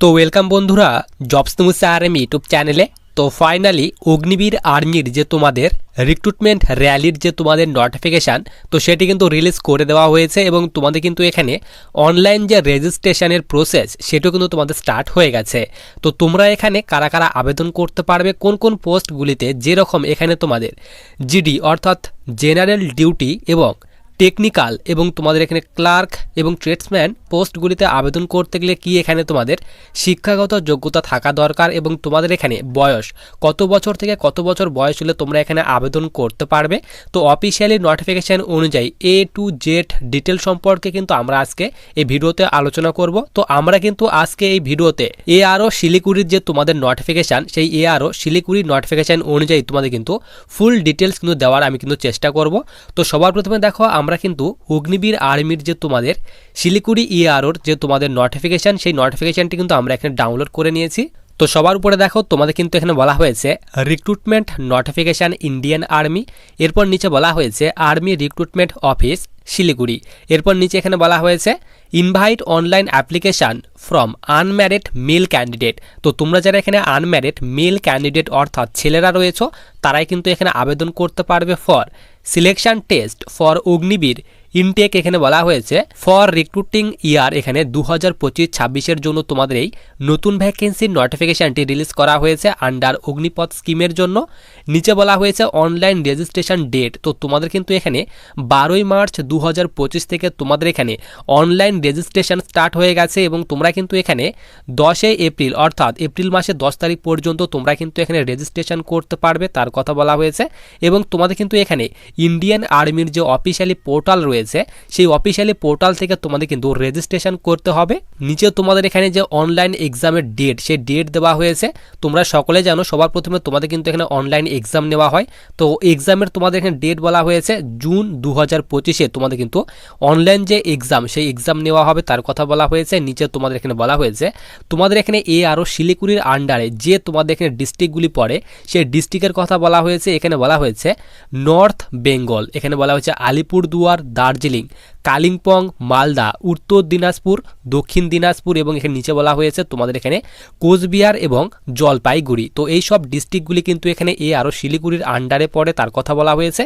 তো ওয়েলকাম বন্ধুরা jobs news R M YouTube চ্যানেলে তো ফাইনালি অগ্নিবীর আর্মির যে তোমাদের রিক্রুটমেন্ট র্যালির যে তোমাদের নোটিফিকেশান তো সেটি কিন্তু রিলিজ করে দেওয়া হয়েছে এবং তোমাদের কিন্তু এখানে অনলাইন যে রেজিস্ট্রেশনের প্রসেস সেটাও কিন্তু তোমাদের স্টার্ট হয়ে গেছে। তো তোমরা এখানে কারা কারা আবেদন করতে পারবে, কোন কোন পোস্টগুলিতে যেরকম এখানে তোমাদের জিডি অর্থাৎ জেনারেল ডিউটি এবং টেকনিক্যাল এবং তোমাদের এখানে ক্লার্ক এবং ট্রেডসম্যান পোস্টগুলিতে আবেদন করতে গেলে কি এখানে তোমাদের শিক্ষাগত যোগ্যতা থাকা দরকার এবং তোমাদের এখানে বয়স? কত বছর থেকে কত বছর বয়স হলে তোমরা এখানে আবেদন করতে পারবে? তো অফিসিয়ালি নোটিফিকেশান অনুযায়ী এ টু জেড ডিটেল সম্পর্কে কিন্তু আমরা আজকে এই ভিডিওতে আলোচনা করব। তো আমরা কিন্তু আজকে এই ভিডিওতে এ আরও শিলিগুড়ির যে তোমাদের নোটিফিকেশান সেই এ আরও শিলিগুড়ির নোটিফিকেশান অনুযায়ী তোমাদের কিন্তু ফুল ডিটেলস কিন্তু দেওয়ার আমি কিন্তু চেষ্টা করব। তো সবার প্রথমে দেখো আমরা কিন্তু অগ্নিবীর আর্মির যে তোমাদের শিলিগুড়ি ইআরওর যে তোমাদের নোটিফিকেশান সেই নোটিফিকেশানটি কিন্তু আমরা এখানে ডাউনলোড করে নিয়েছি। তো সবার উপরে দেখো, তোমাদের কিন্তু এখানে বলা হয়েছে রিক্রুটমেন্ট নোটিফিকেশান ইন্ডিয়ান আর্মি এরপর নিচে বলা হয়েছে আর্মি রিক্রুটমেন্ট অফিস শিলিগুড়ি। এরপর নিচে এখানে বলা হয়েছে invite online application from unmarried male candidate তো তোমরা যারা এখানে আনম্যারিড মেল ক্যান্ডিডেট অর্থাৎ ছেলেরা রয়েছে, তারাই কিন্তু এখানে আবেদন করতে পারবে for selection test for Agniveer intake এখানে বলা হয়েছে ফর রিক্রুটিং ইয়ার এখানে দু হাজার পঁচিশ ছাব্বিশের জন্য তোমাদের এই নতুন ভ্যাকেন্সির নোটিফিকেশানটি রিলিজ করা হয়েছে আন্ডার অগ্নিপথ স্কিমের জন্য। নিচে বলা হয়েছে অনলাইন রেজিস্ট্রেশন ডেট তো তোমাদের কিন্তু এখানে বারোই মার্চ দু হাজার পঁচিশ থেকে তোমাদের এখানে অনলাইন রেজিস্ট্রেশন স্টার্ট হয়ে গেছে এবং তোমরা কিন্তু এখানে দশই এপ্রিল, অর্থাৎ এপ্রিল মাসের দশ তারিখ পর্যন্ত তোমরা কিন্তু এখানে রেজিস্ট্রেশন করতে পারবে, তার কথা বলা হয়েছে। এবং তোমাদের কিন্তু এখানে ইন্ডিয়ান আর্মির যে অফিসিয়ালি পোর্টাল রয়েছে সেই অফিসিয়ালি পোর্টাল থেকে তোমাদের কিন্তু রেজিস্ট্রেশন করতে হবে। নিচে তোমাদের এখানে যে অনলাইন এক্সামের ডেট সেই ডেট দেওয়া হয়েছে। তোমরা সকলে জানো, সবার প্রথমে তোমাদের কিন্তু এখানে অনলাইন এক্সাম নেওয়া হয়। তো এক্সামের তোমাদের এখানে ডেট বলা হয়েছে জুন দু হাজার পঁচিশে। তোমাদের কিন্তু অনলাইন যে এক্সাম সেই এক্সাম নেওয়া হবে, তার কথা বলা হয়েছে। নিচে তোমাদের এখানে বলা হয়েছে, তোমাদের এখানে এ আরও শিলিগুড়ির আন্ডারে যে তোমাদের এখানে ডিস্ট্রিক্টগুলি পড়ে, সেই ডিস্ট্রিক্টের কথা বলা হয়েছে। এখানে বলা হয়েছে নর্থ বেঙ্গল এখানে বলা হয়েছে আলিপুরদুয়ার দার্জিলিং। কালিম্পং, মালদা, উত্তর দিনাজপুর, দক্ষিণ দিনাজপুর এবং এখানে নিচে বলা হয়েছে তোমাদের এখানে কোচবিহার এবং জলপাইগুড়ি। তো এই সব ডিস্ট্রিক্টগুলি কিন্তু এখানে এ আরও শিলিগুড়ির আন্ডারে পড়ে, তার কথা বলা হয়েছে।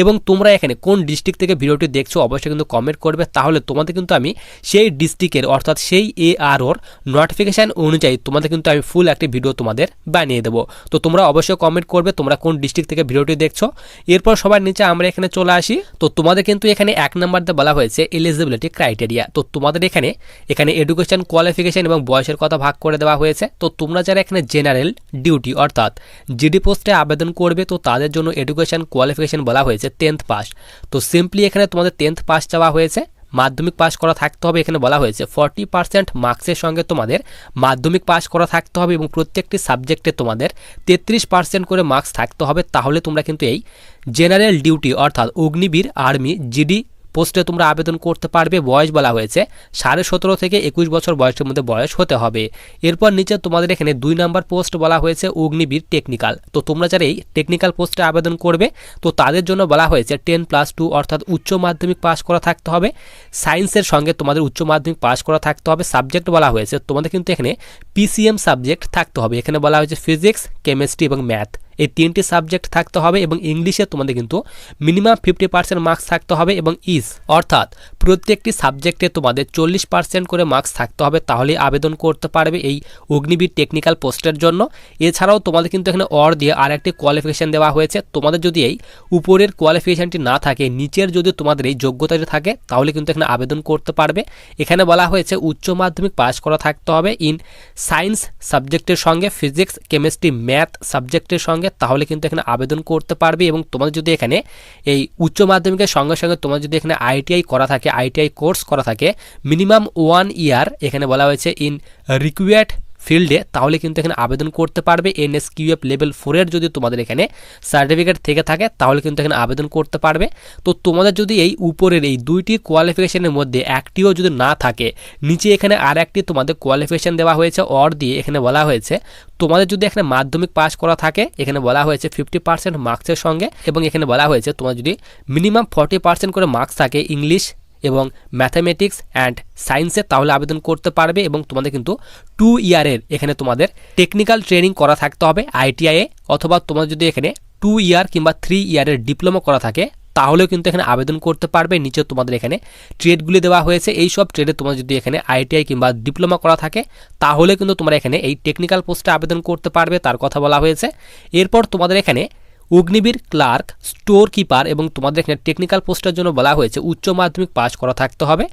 এবং তোমরা এখানে কোন ডিস্ট্রিক্ট থেকে ভিডিওটি দেখছ অবশ্যই কিন্তু কমেন্ট করবে। তাহলে তোমাদের কিন্তু আমি সেই ডিস্ট্রিক্টের অর্থাৎ সেই এ আর ওর নোটিফিকেশান অনুযায়ী তোমাদের কিন্তু আমি ফুল একটি ভিডিও তোমাদের বানিয়ে দেবো। তো তোমরা অবশ্যই কমেন্ট করবে তোমরা কোন ডিস্ট্রিক্ট থেকে ভিডিওটি দেখছ। এরপর সবার নিচে আমরা এখানে চলে আসি। তো তোমাদের কিন্তু এখানে এক নম্বরতে বলা হয়েছে এলিজিবিলিটি ক্রাইটেরিয়া তো তোমাদের এখানে এখানে এডুকেশন কোয়ালিফিকেশন এবং বয়সের কথা ভাগ করে দেওয়া হয়েছে। তো তোমরা যারা এখানে জেনারেল ডিউটি অর্থাৎ জিডি পোস্টে আবেদন করবে, তো তাদের জন্য এডুকেশন কোয়ালিফিকেশন বলা হয়েছে টেন্থ পাস তো সিম্পলি এখানে তোমাদের টেন্থ পাস চাওয়া হয়েছে। মাধ্যমিক পাস করা থাকতে হবে এখানে বলা হয়েছে। ফর্টি পার্সেন্ট মার্কসের সঙ্গে তোমাদের মাধ্যমিক পাস করা থাকতে হবে এবং প্রত্যেকটি সাবজেক্টে তোমাদের তেত্রিশ পার্সেন্ট করে মার্কস থাকতে হবে। তাহলে তোমরা কিন্তু এই জেনারেল ডিউটি অর্থাৎ অগ্নিবীর আর্মি জিডি পোস্টে তোমরা আবেদন করতে পারবে, বয়স বলা হয়েছে। সাড়ে সতেরো থেকে একুশ বছর বয়সের মধ্যে বয়স হতে হবে। এরপর নিচে তোমাদের এখানে দুই নাম্বার পোস্ট বলা হয়েছে, অগ্নিবীর টেকনিক্যাল। তো তোমরা যারা এই টেকনিক্যাল পোস্টে আবেদন করবে, তো তাদের জন্য বলা হয়েছে, টেন প্লাস টু অর্থাৎ উচ্চ মাধ্যমিক পাস করা থাকতে হবে। সায়েন্সের সঙ্গে তোমাদের উচ্চ মাধ্যমিক পাস করা থাকতে হবে। সাবজেক্ট বলা হয়েছে, তোমাদের কিন্তু এখানে পিসিএম সাবজেক্ট থাকতে হবে। এখানে বলা হয়েছে ফিজিক্স, কেমিস্ট্রি এবং ম্যাথ। এই তিনটি সাবজেক্ট থাকতে হবে এবং ইংলিশে তোমাদের কিন্তু মিনিমাম ফিফটি পার্সেন্ট মার্কস থাকতে হবে এবং ইস অর্থাৎ প্রত্যেকটি সাবজেক্টে তোমাদের চল্লিশ পার্সেন্ট করে মার্কস থাকতে হবে তাহলে আবেদন করতে পারবে এই অগ্নিবীর টেকনিক্যাল পোস্টের জন্য। এছাড়াও তোমাদের কিন্তু এখানে অর দিয়ে আর একটি কোয়ালিফিকেশান দেওয়া হয়েছে। তোমাদের যদি এই উপরের কোয়ালিফিকেশানটি না থাকে, নিচের যদি তোমাদের এই যোগ্যতাটি থাকে, তাহলে কিন্তু এখানে আবেদন করতে পারবে। এখানে বলা হয়েছে উচ্চ মাধ্যমিক পাস করা থাকতে হবে ইন সায়েন্স সাবজেক্টের সঙ্গে ফিজিক্স কেমিস্ট্রি ম্যাথ সাবজেক্টের সঙ্গে। সঙ্গে, তাহলে কিন্তু এখানে আবেদন করতে পারবে এবং তোমাদের যদি এখানে এই উচ্চ মাধ্যমিকের সঙ্গে সঙ্গে তোমার যদি এখানে আইটিআই করা থাকে, আইটিআই কোর্স করা থাকে, মিনিমাম ওয়ান ইয়ার এখানে বলা হয়েছে ইন রিকুয়ার্ড ফিল্ডে তাহলে কিন্তু এখানে আবেদন করতে পারবে এনএসকিউএফ লেভেল ফোরের যদি তোমাদের এখানে সার্টিফিকেট থেকে থাকে, তাহলে কিন্তু এখানে আবেদন করতে পারবে। তো তোমাদের যদি এই উপরের এই দুইটি কোয়ালিফিকেশনের মধ্যে একটিও যদি না থাকে, নিচে এখানে আর একটি তোমাদের কোয়ালিফিকেশান দেওয়া হয়েছে অর দিয়ে এখানে বলা হয়েছে। তোমাদের যদি এখানে মাধ্যমিক পাস করা থাকে, এখানে বলা হয়েছে ফিফটি পার্সেন্ট মার্কসের সঙ্গে, এবং এখানে বলা হয়েছে তোমার যদি মিনিমাম ফর্টি পার্সেন্ট করে মার্কস থাকে ইংলিশ এবং ম্যাথামেটিক্স অ্যান্ড সায়েন্সে তাহলে আবেদন করতে পারবে এবং তোমাদের কিন্তু টু ইয়ারের এখানে তোমাদের টেকনিক্যাল ট্রেনিং করা থাকতে হবে আইটিআইয়ে অথবা তোমার যদি এখানে টু ইয়ার কিংবা থ্রি ইয়ারের ডিপ্লোমা করা থাকে, তাহলেও কিন্তু এখানে আবেদন করতে পারবে। নিচে তোমাদের এখানে ট্রেডগুলি দেওয়া হয়েছে। এই সব ট্রেডে তোমার যদি এখানে আইটিআই কিংবা ডিপ্লোমা করা থাকে, তাহলে কিন্তু তোমরা এখানে এই টেকনিক্যাল পোস্টে আবেদন করতে পারবে, তার কথা বলা হয়েছে। এরপর তোমাদের এখানে অগ্নিবীর ক্লার্ক স্টোর কিপার এবং তোমাদের এখানে টেকনিক্যাল পোস্টের জন্য বলা হয়েছে উচ্চ মাধ্যমিক পাস করা থাকতে হবে।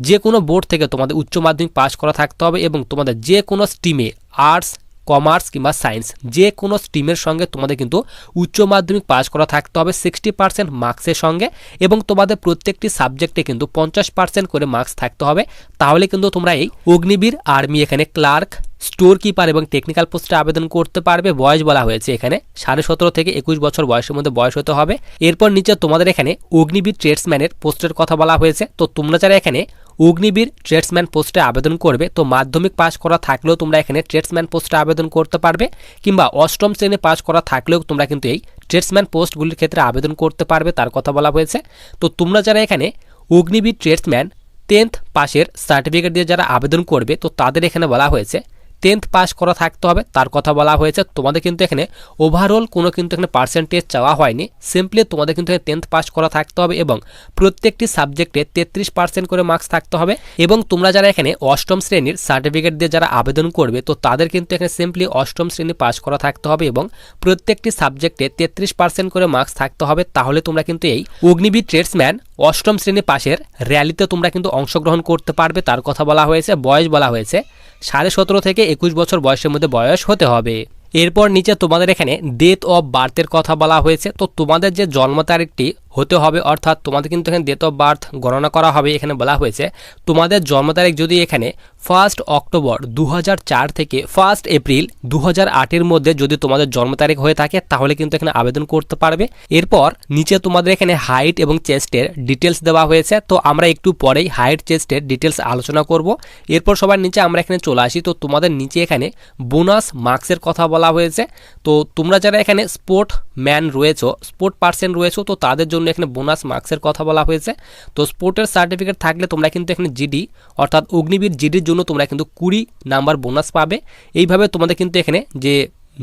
যে কোনো বোর্ড থেকে তোমাদের উচ্চ মাধ্যমিক পাস করা থাকতে হবে এবং তোমাদের যে কোনো স্ট্রিমে আর্টস কমার্স কিংবা সায়েন্স যে কোনো স্ট্রিমের সঙ্গে তোমাদের কিন্তু উচ্চ মাধ্যমিক পাস করা থাকতে হবে সিক্সটি পার্সেন্ট মার্কসের সঙ্গে এবং তোমাদের প্রত্যেকটি সাবজেক্টে কিন্তু পঞ্চাশ পার্সেন্ট করে মার্কস থাকতে হবে। তাহলে কিন্তু তোমরা এই অগ্নিবীর আর্মি এখানে ক্লার্ক স্টোর কিপার এবং টেকনিক্যাল পোস্টে আবেদন করতে পারবে। বয়স বলা হয়েছে এখানে সাড়ে সতেরো থেকে একুশ বছর বয়সের মধ্যে বয়স হতে হবে। এরপর নিচে তোমাদের এখানে অগ্নিবীর ট্রেডসম্যানের পোস্টের কথা বলা হয়েছে। তো তোমরা যারা এখানে অগ্নিবীর ট্রেডসম্যান পোস্টে আবেদন করবে, তো মাধ্যমিক পাস করা থাকলেও তোমরা এখানে ট্রেডসম্যান পোস্টে আবেদন করতে পারবে, কিংবা অষ্টম শ্রেণি পাস করা থাকলেও তোমরা কিন্তু এই ট্রেডসম্যান পোস্টগুলির ক্ষেত্রে আবেদন করতে পারবে, তার কথা বলা হয়েছে। তো তোমরা যারা এখানে অগ্নিবীর ট্রেডসম্যান টেন্থ পাশের সার্টিফিকেট দিয়ে যারা আবেদন করবে, তো তাদের এখানে বলা হয়েছে টেন্থ পাস করা থাকতে হবে, তার কথা বলা হয়েছে। তোমাদের কিন্তু এখানে ওভারঅল কোনো কিন্তু এখানে পার্সেন্টেজ চাওয়া হয়নি। সিম্পলি তোমাদের কিন্তু এখানে টেন্থ পাস করা থাকতে হবে এবং প্রত্যেকটি সাবজেক্টে তেত্রিশ পার্সেন্ট করে মার্কস থাকতে হবে এবং তোমরা যারা এখানে অষ্টম শ্রেণির সার্টিফিকেট দিয়ে যারা আবেদন করবে, তো তাদের কিন্তু এখানে সিম্পলি অষ্টম শ্রেণি পাস করা থাকতে হবে এবং প্রত্যেকটি সাবজেক্টে তেত্রিশ পার্সেন্ট করে মার্কস থাকতে হবে। তাহলে তোমরা কিন্তু এই অগ্নিবীর ট্রেডসম্যান অষ্টম শ্রেণি পাশের র্যালিতে তোমরা কিন্তু অংশগ্রহণ করতে পারবে, তার কথা বলা হয়েছে, বয়স বলা হয়েছে সাড়ে সতেরো থেকে একুশ বছর বয়সের মধ্যে বয়স হতে হবে। এরপর নিচে তোমাদের এখানে ডেথ অফ বার্থের কথা বলা হয়েছে। তো তোমাদের যে জন্ম তারিখটি হতে হবে, অর্থাৎ তোমাদের কিন্তু এখানে ডেট অফ বার্থ গণনা করা হবে এখানে বলা হয়েছে। তোমাদের জন্ম তারিখ যদি এখানে ফার্স্ট অক্টোবর দু হাজার চার থেকে ফার্স্ট এপ্রিল দু হাজার মধ্যে যদি তোমাদের জন্ম তারিখ হয়ে থাকে, তাহলে কিন্তু এখানে আবেদন করতে পারবে। এরপর নিচে তোমাদের এখানে হাইট এবং চেস্টের ডিটেলস দেওয়া হয়েছে। তো আমরা একটু পরেই হাইট চেস্টের ডিটেলস আলোচনা করব। এরপর সবার নিচে আমরা এখানে চলে আসি। তো তোমাদের নিচে এখানে বোনাস মার্কসের কথা বলা হয়েছে। তো তোমরা যারা এখানে স্পোর্ট ম্যান রয়েছো স্পোর্ট পার্সন রয়েছো, তো তাদের জন্য এখানে বোনাস মার্কসের কথা বলা হয়েছে। তো স্পোর্টের সার্টিফিকেট থাকলে তোমরা কিন্তু এখানে জিডি অর্থাৎ অগ্নিবীর জিডির জন্য তোমরা কিন্তু কুড়ি নাম্বার বোনাস পাবে। এইভাবে তোমাদের কিন্তু এখানে যে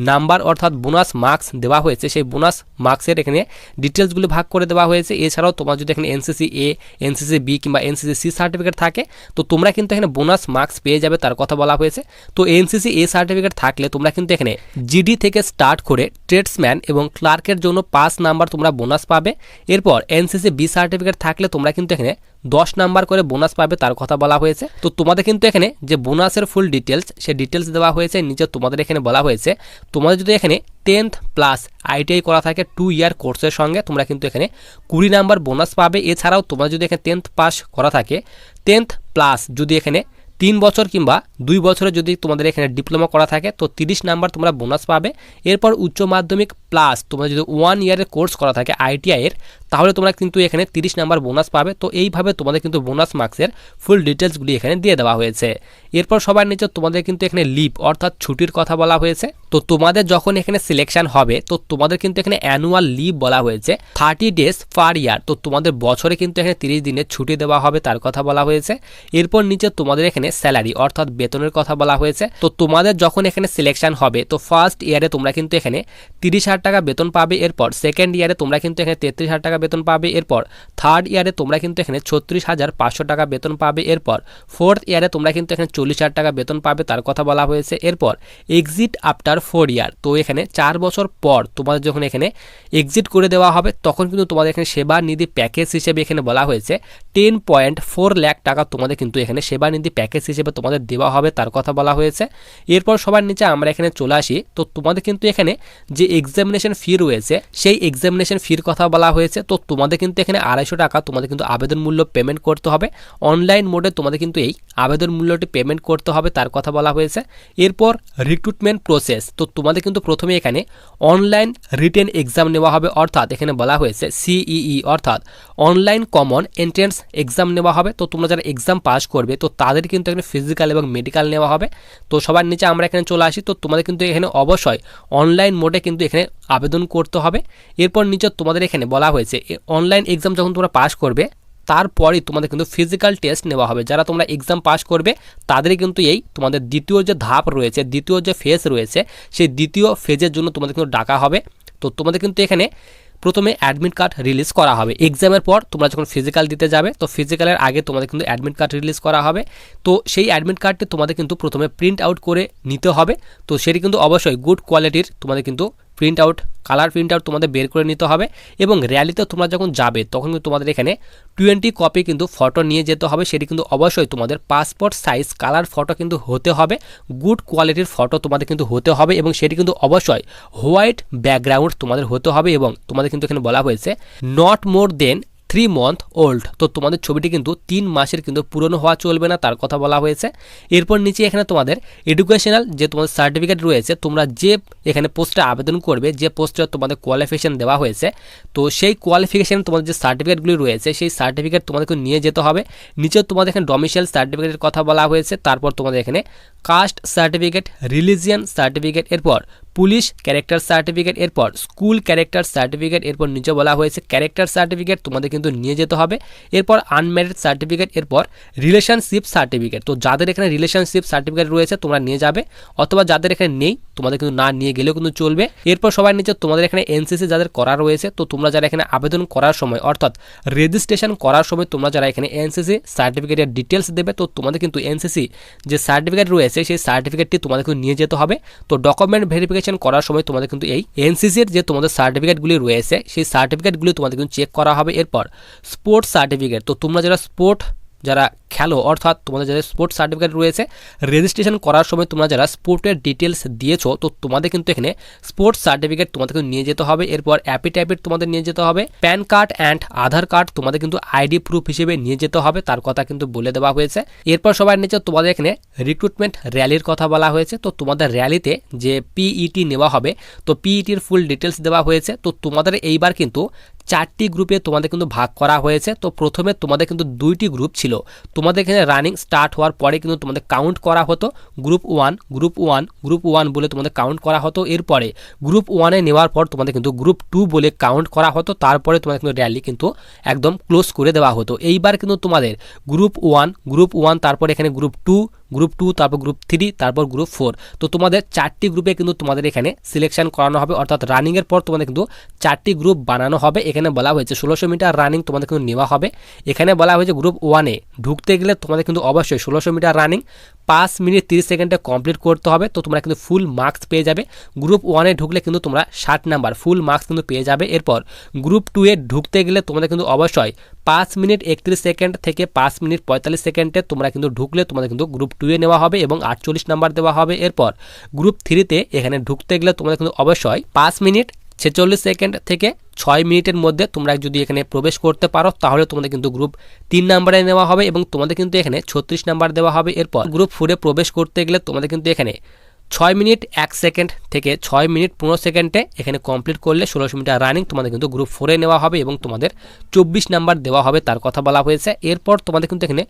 নাম্বার অর্থাৎ বোনাস মার্কস দেওয়া হয়েছে। সেই বোনাস মার্কসের এখানে ডিটেলসগুলি ভাগ করে দেওয়া হয়েছে। এছাড়াও তোমার যদি এখানে এনসিসি এ এনসিসি বি কিংবা এনসিসি সি সার্টিফিকেট থাকে, তো তোমরা কিন্তু এখানে বোনাস মার্কস পেয়ে যাবে তার কথা বলা হয়েছে। তো এনসিসি এ সার্টিফিকেট থাকলে তোমরা কিন্তু এখানে জিডি থেকে স্টার্ট করে ট্রেডসম্যান এবং ক্লার্কের জন্য পাঁচ নাম্বার তোমরা বোনাস পাবে। এরপর এনসিসি বি সার্টিফিকেট থাকলে তোমরা কিন্তু এখানে দশ নাম্বার করে বোনাস পাবে তার কথা বলা হয়েছে। তো তোমাদের কিন্তু এখানে যে বোনাসের ফুল ডিটেলস সে ডিটেলস দেওয়া হয়েছে, নিচে তোমাদের এখানে বলা হয়েছে। তোমাদের যদি এখানে টেন্থ প্লাস আইটিআই করা থাকে টু ইয়ার কোর্সের সঙ্গে, তোমরা কিন্তু এখানে কুড়ি নাম্বার বোনাস পাবে। এছাড়াও তোমরা যদি এখানে টেন্থ পাস করা থাকে টেন্থ প্লাস যদি এখানে তিন বছর কিংবা দুই বছরে যদি তোমাদের এখানে ডিপ্লোমা করা থাকে, তো তিরিশ নাম্বার তোমরা বোনাস পাবে। এরপর উচ্চ মাধ্যমিক প্লাস তোমরা যদি ওয়ান ইয়ারের কোর্স করা থাকে আইটিআইয়ের তাহলে তোমরা কিন্তু এখানে তিরিশ নাম্বার বোনাস পাবে। তো এইভাবে তোমাদের কিন্তু বোনাস মার্কসের ফুল ডিটেলসগুলি এখানে দিয়ে দেওয়া হয়েছে। এরপর সবার নিচে তোমাদের কিন্তু এখানে লিভ অর্থাৎ ছুটির কথা বলা হয়েছে। তো তোমাদের যখন এখানে সিলেকশন হবে, তো তোমাদের কিন্তু এখানে অ্যানুয়াল লিভ বলা হয়েছে থার্টি ডেজ পার ইয়ার তো তোমাদের বছরে কিন্তু এখানে তিরিশ দিনের ছুটি দেওয়া হবে, তার কথা বলা হয়েছে। এরপর নিচে তোমাদের এখানে স্যালারি অর্থাৎ বেতনের কথা বলা হয়েছে। তো তোমাদের যখন এখানে সিলেকশন হবে, তো ফার্স্ট ইয়ারে তোমরা কিন্তু এখানে তিরিশ হাজার টাকা বেতন পাবে। এরপর সেকেন্ড ইয়ারে তোমরা কিন্তু এখানে তেত্রিশ হাজার টাকা বেতন পাবে এরপর। থার্ড ইয়ারে তোমরা কিন্তু এখানে ছত্রিশ হাজার পাঁচশো টাকা বেতন পাবে এরপর। ফোর্থ ইয়ারে তোমরা কিন্তু এখানে চল্লিশ হাজার টাকা বেতন পাবে, তার কথা বলা হয়েছে এরপর। এক্সিট আফটার ফোর ইয়ার তো এখানে চার বছর পর তোমাদের যখন এখানে এক্সিট করে দেওয়া হবে, তখন কিন্তু তোমাদের এখানে সেবা নিধি প্যাকেজ হিসেবে এখানে বলা হয়েছে। টেন পয়েন্ট ফোর ল্যাক টাকা তোমাদের কিন্তু এখানে সেবা নিধি প্যাকেজ হিসেবে তোমাদের দেওয়া হবে, তার কথা বলা হয়েছে। এরপর সবার নিচে আমরা এখানে চলে আসি। তো তোমাদের কিন্তু এখানে যে এক্সামিনেশন ফি রয়েছে, সেই এক্সামিনেশন ফির কথা বলা হয়েছে। তো তোমাদের কিন্তু এখানে আড়াইশো টাকা তোমাদের কিন্তু আবেদন মূল্য পেমেন্ট করতে হবে। অনলাইন মোডে তোমাদের কিন্তু এই আবেদন মূল্যটি পেমেন্ট করতে হবে, তার কথা বলা হয়েছে। এরপর রিক্রুটমেন্ট প্রসেস তো তোমাদের কিন্তু প্রথমে এখানে অনলাইন রিটেন এক্সাম নেওয়া হবে, অর্থাৎ এখানে বলা হয়েছে সিইই অর্থাৎ অনলাইন কমন এন্ট্রেন্স এক্সাম নেওয়া হবে। তো তোমরা যারা এক্সাম পাস করবে, তো তাদের কিন্তু এখানে ফিজিক্যাল এবং মেডিকেল নেওয়া হবে। তো সবার নিচে আমরা এখানে চলে আসি, তো তোমাদের কিন্তু এখানে অবশ্যই অনলাইন মোডে কিন্তু এখানে আবেদন করতে হবে। এরপর নিচে তোমাদের এখানে বলা হয়েছে অনলাইন এক্সাম যখন তোমরা পাস করবে, তারপরেই তোমাদের কিন্তু ফিজিক্যাল টেস্ট নেওয়া হবে। যারা তোমরা এক্সাম পাস করবে, তাদেরই কিন্তু এই তোমাদের দ্বিতীয় যে ধাপ রয়েছে, দ্বিতীয় যে ফেজ রয়েছে, সেই দ্বিতীয় ফেজের জন্য তোমাদের কিন্তু ডাকা হবে। তো তোমাদের কিন্তু এখানে প্রথমে অ্যাডমিট কার্ড রিলিজ করা হবে। এক্সামের পর তোমরা যখন ফিজিক্যাল দিতে যাবে, তো ফিজিক্যালের আগে তোমাদের কিন্তু অ্যাডমিট কার্ড রিলিজ করা হবে। তো সেই অ্যাডমিট কার্ডটি তোমাদের কিন্তু প্রথমে প্রিন্ট আউট করে নিতে হবে। তো সেটি কিন্তু অবশ্যই গুড কোয়ালিটির তোমাদের কিন্তু print out colour print out তোমাদের বের করে নিতে হবে এবং র্যালিতে তোমরা যখন যাবে, তখন কিন্তু তোমাদের এখানে টোয়েন্টি কপি কিন্তু ফটো নিয়ে যেতে হবে। সেটি কিন্তু অবশ্যই তোমাদের পাসপোর্ট সাইজ কালার ফটো কিন্তু হতে হবে। গুড কোয়ালিটির ফটো তোমাদের কিন্তু হতে হবে এবং সেটি কিন্তু অবশ্যই হোয়াইট ব্যাকগ্রাউন্ড তোমাদের হতে হবে এবং তোমাদের কিন্তু এখানে বলা হয়েছে not more than three month old তো তোমাদের ছবিটি কিন্তু তিন মাসের কিন্তু পুরনো হওয়া চলবে না, তার কথা বলা হয়েছে। এরপর নিচে এখানে তোমাদের এডুকেশনাল যে তোমাদের সার্টিফিকেট রয়েছে, তোমরা যে এখানে পোস্টে আবেদন করবে, যে পোস্টে তোমাদের কোয়ালিফিকেশান দেওয়া হয়েছে, তো সেই কোয়ালিফিকেশান তোমাদের যে সার্টিফিকেটগুলি রয়েছে, সেই সার্টিফিকেট তোমাদেরকে নিয়ে যেতে হবে। নিচে তোমাদের এখানে ডোমিশিয়াল সার্টিফিকেটের কথা বলা হয়েছে, তারপর তোমাদের এখানে কাস্ট সার্টিফিকেট রিলিজিয়ান সার্টিফিকেট এরপর পুলিশ ক্যারেক্টার সার্টিফিকেট, এরপর স্কুল ক্যারেক্টার সার্টিফিকেট, এরপর নিচে বলা হয়েছে ক্যারেক্টার সার্টিফিকেট, তোমাদের কিন্তু নিয়ে যেতে হবে। এরপর আনম্যারিড সার্টিফিকেট, এরপর রিলেশনশিপ সার্টিফিকেট। তো যাদের এখানে রিলেশনশিপ সার্টিফিকেট রয়েছে, তোমরা নিয়ে যাবে। অথবা যাদের এখানে নেই, তোমাদের কিন্তু না নিয়ে গেলেও কিন্তু চলবে। এরপর সবার নিচে তোমাদের এখানে এনসিসি যাদের করা রয়েছে, তো তোমরা যারা এখানে আবেদন করার সময়, অর্থাৎ রেজিস্ট্রেশন করার সময় তোমরা যারা এখানে এনসিসি সার্টিফিকেটের ডিটেলস দেবে, তো তোমাদের কিন্তু এনসিসি যে সার্টিফিকেট রয়েছে, সেই সার্টিফিকেটটি তোমাদের কিন্তু নিয়ে যেতে হবে। তো ডকুমেন্ট ভেরিফিকেশন করার সময় তোমাদের কিন্তু এই এনসিসির যে তোমাদের সার্টিফিকেটগুলি রয়েছে, সেই সার্টিফিকেটগুলি তোমাদের কিন্তু চেক করা হবে এরপর। স্পোর্টস সার্টিফিকেট তো তোমরা যারা স্পোর্ট যারা খেলো, অর্থাৎ তোমাদের যাদের স্পোর্টস সার্টিফিকেট রয়েছে রেজিস্ট্রেশন করার সময় তোমরা যারা স্পোর্টের ডিটেলস দিয়েছ, তো তোমাদের কিন্তু এখানে স্পোর্টস সার্টিফিকেট তোমাদের কিন্তু নিয়ে যেতে হবে। এরপর অ্যাপিটাইপিট তোমাদের নিয়ে যেতে হবে। Pan card and Aadhaar card তোমাদের কিন্তু আইডি প্রুফ হিসেবে নিয়ে যেতে হবে, তার কথা কিন্তু বলে দেওয়া হয়েছে। এরপর সবার নিচে তোমাদের এখানে রিক্রুটমেন্ট র্যালির কথা বলা হয়েছে। তো তোমাদের র্যালিতে যে পিইটি নেওয়া হবে, তো পিইটির ফুল ডিটেলস দেওয়া হয়েছে। তো তোমাদের এইবার কিন্তু চারটি গ্রুপে তোমাদের কিন্তু ভাগ করা হয়েছে। তো প্রথমে তোমাদের কিন্তু দুইটি গ্রুপ ছিল। তোমাদের এখানে রানিং স্টার্ট হওয়ার পরে কিন্তু তোমাদের কাউন্ট করা হতো। Group one group one group one বলে তোমাদের কাউন্ট করা হতো। এরপরে গ্রুপ ওয়ানে নেওয়ার পর তোমাদের কিন্তু গ্রুপ টু বলে কাউন্ট করা হতো। তারপরে তোমাদের কিন্তু র্যালি কিন্তু একদম ক্লোজ করে দেওয়া হতো। এইবার কিন্তু তোমাদের গ্রুপ ওয়ান গ্রুপ ওয়ান তারপর এখানে গ্রুপ টু গ্রুপ টু তারপর গ্রুপ থ্রি তারপর গ্রুপ ফোর তো তোমাদের চারটি গ্রুপে কিন্তু তোমাদের এখানে সিলেকশন করানো হবে, অর্থাৎ রানিংয়ের পর তোমাদের কিন্তু চারটি গ্রুপ বানানো হবে। এখানে বলা হয়েছে ষোলোশো মিটার রানিং তোমাদের কিন্তু নেওয়া হবে। এখানে বলা হয়েছে গ্রুপ ওয়ানে ঢুকতে গেলে তোমাদের কিন্তু অবশ্যই ষোলোশো মিটার রানিং পাঁচ মিনিট তিরিশ সেকেন্ডে কমপ্লিট করতে হবে, তো তোমরা কিন্তু ফুল মার্কস পেয়ে যাবে। গ্রুপ ওয়ানে ঢুকলে কিন্তু তোমরা ষাট নাম্বার ফুল মার্কস কিন্তু পেয়ে যাবে। এরপর গ্রুপ টু এ ঢুকতে গেলে তোমাদের কিন্তু অবশ্যই পাঁচ মিনিট একত্রিশ সেকেন্ড থেকে পাঁচ মিনিট পঁয়তাল্লিশ সেকেন্ডে তোমরা কিন্তু ঢুকলে তোমাদের কিন্তু গ্রুপ টু এ নেওয়া হবে এবং আটচল্লিশ নাম্বার দেওয়া হবে। এরপর গ্রুপ থ্রিতে এখানে ঢুকতে গেলে তোমাদের কিন্তু অবশ্যই পাঁচ মিনিট ছেচল্লিশ সেকেন্ড থেকে ছয় মিনিটের মধ্যে তোমরা যদি এখানে প্রবেশ করতে পারো, তাহলে তোমাদের কিন্তু গ্রুপ তিন নাম্বারে নেওয়া হবে এবং তোমাদের কিন্তু এখানে ছত্রিশ নাম্বার দেওয়া হবে। এরপর গ্রুপ ফোরে প্রবেশ করতে গেলে তোমাদের কিন্তু এখানে ছয় মিনিট এক সেকেন্ড থেকে ছয় মিনিট পনেরো সেকেন্ডে এখানে কমপ্লিট করলে ষোলোশো মিটার রানিং তোমাদের কিন্তু গ্রুপ ফোরে নেওয়া হবে এবং তোমাদের চব্বিশ নাম্বার দেওয়া হবে, তার কথা বলা হয়েছে। এরপর তোমাদের কিন্তু এখানে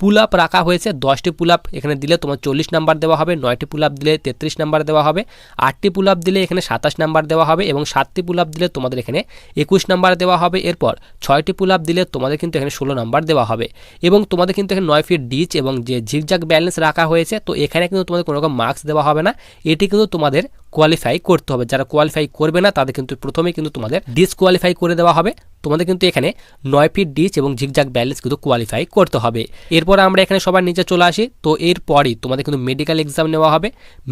পুল আপ রাখা হয়েছে, দশটি পুল আপ এখানে দিলে তোমার চল্লিশ নাম্বার দেওয়া হবে, নয়টি পুল আপ দিলে তেত্রিশ নাম্বার দেওয়া হবে, আটটি পুল আপ দিলে এখানে সাতাশ নাম্বার দেওয়া হবে এবং সাতটি পুল আপ দিলে তোমাদের এখানে একুশ নাম্বার দেওয়া হবে। এরপর ছয়টি পুল আপ দিলে তোমাদের কিন্তু এখানে ষোলো নাম্বার দেওয়া হবে এবং তোমাদের কিন্তু এখানে নয় ফিট ডিচ এবং যে ঝিকঝাক ব্যালেন্স রাখা হয়েছে, তো এখানে কিন্তু তোমাদের কোনো রকম মার্কস দেওয়া হবে না। এটি কিন্তু তোমাদের কোয়ালিফাই করতে হবে। যারা কোয়ালিফাই করবে না, তাদের কিন্তু প্রথমেই কিন্তু তোমাদের ডিসকোয়ালিফাই করে দেওয়া হবে। তোমাদের কিন্তু এখানে নয় ফিট ডিচ এবং ঝিকঝাক ব্যালেন্স কিন্তু কোয়ালিফাই করতে হবে। এরপর আমরা এখানে সবার নিচে চলে আসি। তো এরপরই তোমাদের কিন্তু মেডিকেল এক্সাম নেওয়া হবে।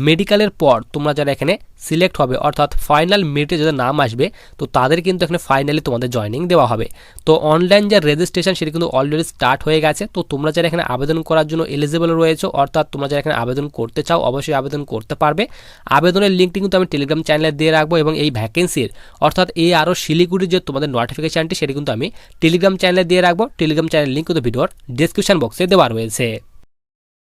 মেডিকেলের পর তোমরা যারা এখানে সিলেক্ট হবে, অর্থাৎ ফাইনাল মেরিটে যাদের নাম আসবে, তো তাদের কিন্তু এখানে ফাইনালি তোমাদের জয়নিং দেওয়া হবে। তো অনলাইন যে রেজিস্ট্রেশন সেটি কিন্তু অলরেডি স্টার্ট হয়ে গেছে। তো তোমরা যারা এখানে আবেদন করার জন্য এলিজিবল রয়েছে, অর্থাৎ তোমরা যারা এখানে আবেদন করতে চাও, অবশ্যই আবেদন করতে পারবে। আবেদনের লিঙ্কটি কিন্তু আমি টেলিগ্রাম চ্যানেলে দিয়ে রাখব এবং এই ভ্যাকেন্সির অর্থাৎ এই আরও শিলিগুড়ির যে তোমাদের নোটিফিকেশানটি সেটি কিন্তু আমি টেলিগ্রাম চ্যানেলে দিয়ে রাখব। টেলিগ্রাম চ্যানেল লিঙ্ক কিন্তু ভিডিওর ডিসক্রিপশন বক্সে দেওয়া রয়েছে।